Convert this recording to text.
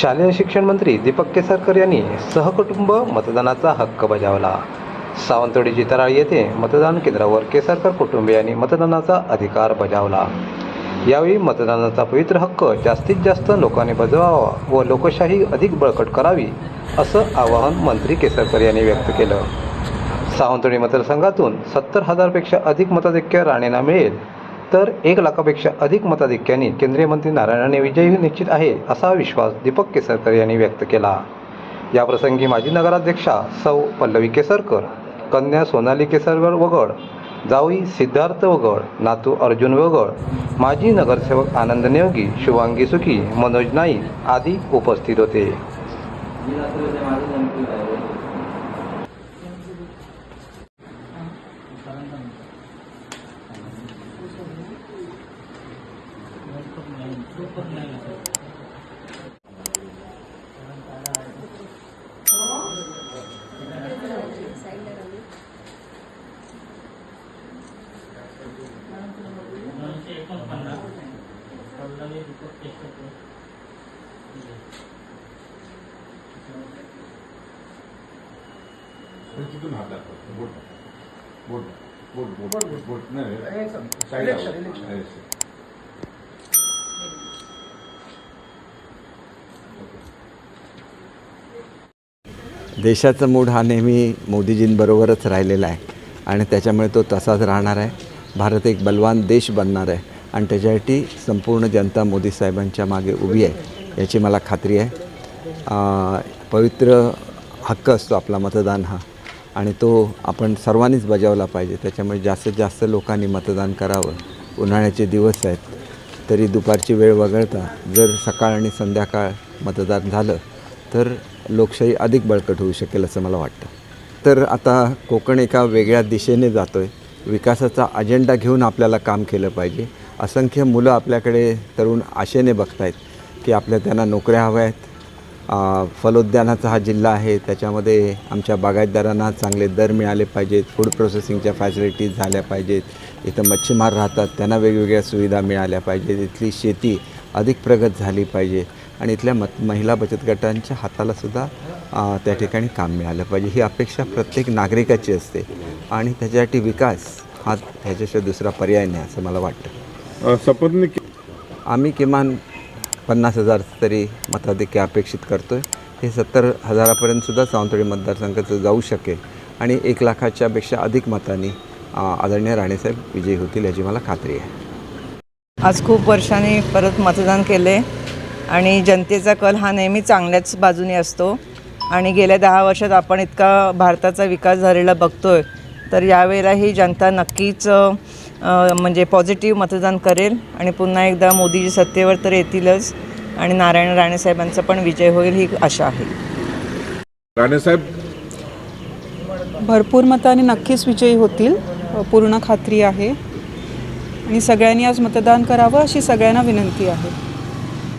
शालेय शिक्षण मंत्री दीपक केसरकर यांनी सहकुटुंब मतदानाचा हक्क बजावला. सावंतवाडी जितराळ येथे मतदान केंद्रावर केसरकर कुटुंबियांनी मतदानाचा अधिकार बजावला. यावेळी मतदानाचा पवित्र हक्क जास्तीत जास्त लोकांनी बजवावा व लोकशाही अधिक बळकट करावी असं आवाहन मंत्री केसरकर यांनी व्यक्त केलं. सावंतवाडी मतदारसंघातून सत्तर हजारपेक्षा अधिक मताधिक्य राणेंना मिळेल तर एक लाखापेक्षा अधिक मताधिक्याने केंद्रीय मंत्री नारायण राणे विजयी निश्चित आहे असा विश्वास दीपक केसरकर यांनी व्यक्त केला. याप्रसंगी माजी नगराध्यक्षा सौ पल्लवी केसरकर कन्या सोनाली केसरकर वगळ जावई सिद्धार्थ वगळ नातू अर्जुन वगळ माजी नगरसेवक आनंद नेवगी शुभांगी सुखी मनोज नाईक आदी उपस्थित होते. तिथून हात दाखवा बोट बोट बोट बोट बोट बोट नाही देशाचा मूड हा नेहमी मोदीजींबरोबरच राहिलेला आहे. आणि त्याच्यामुळे तो तसाच राहणार आहे. भारत एक बलवान देश बनणार आहे. आणि त्याच्यासाठी संपूर्ण जनता मोदी साहेबांच्या मागे उभी आहे याची मला खात्री आहे. पवित्र हक्क असतो आपला मतदान हा. आणि तो आपण सर्वांनीच बजावला पाहिजे. त्याच्यामुळे जास्तीत जास्त लोकांनी मतदान करावं. उन्हाळ्याचे दिवस आहेत. तरी दुपारची वेळ वगळता जर सकाळ आणि संध्याकाळ मतदान झालं तर लोकशाही अधिक बळकट होऊ शकेल असं मला वाटतं. तर आता कोकण एका वेगळ्या दिशेने जातो आहे विकासाचा अजेंडा घेऊन आपल्याला काम केलं पाहिजे. असंख्य मुलं आपल्याकडे तरुण आशेने बघतायत की आपल्या त्यांना नोकऱ्या हव्या आहेत. फलोद्यानाचा हा जिल्हा आहे. त्याच्यामध्ये आमच्या बागायतदारांना चांगले दर मिळाले पाहिजेत. फूड प्रोसेसिंगच्या फॅसिलिटीज झाल्या पाहिजेत. इथं मच्छीमार राहतात. त्यांना वेगवेगळ्या सुविधा मिळाल्या पाहिजेत. इथली शेती अधिक प्रगत झाली पाहिजे. आणि इथल्या मत महिला बचत गटांच्या हातालासुद्धा त्या ठिकाणी काम मिळालं पाहिजे. ही अपेक्षा प्रत्येक नागरिकाची असते. आणि त्याच्यासाठी विकास हा ह्याच्याशिवाय दुसरा पर्याय नाही असं मला वाटतं. शपथने आम्ही किमान पन्नास हजार तरी मताधिक्य अपेक्षित करतो आहे हे सत्तर हजारापर्यंतसुद्धा सावंतवाडी मतदारसंघाचं जाऊ शकेल. आणि एक लाखाच्या पेक्षा अधिक मतांनी आदरणीय राणेसाहेब विजयी होतील याची मला खात्री आहे. आज खूप वर्षांनी परत मतदान केले आणि जनतेचा कल हा नेहमी चांगल्याच बाजूने असतो. आणि गेल्या दहा वर्षात आपण इतका भारताचा विकास झालेला बघतोय तर यावेळेला ही जनता नक्कीच म्हणजे पॉझिटिव्ह मतदान करेल आणि पुन्हा एकदा मोदीजी सत्तेवर तर येतीलच आणि नारायण राणेसाहेबांचा पण विजय होईल ही आशा आहे. राणेसाहेब भरपूर मताने नक्कीच विजयी होतील पूर्ण खात्री आहे. आणि सगळ्यांनी आज मतदान करावं अशी सगळ्यांना विनंती आहे.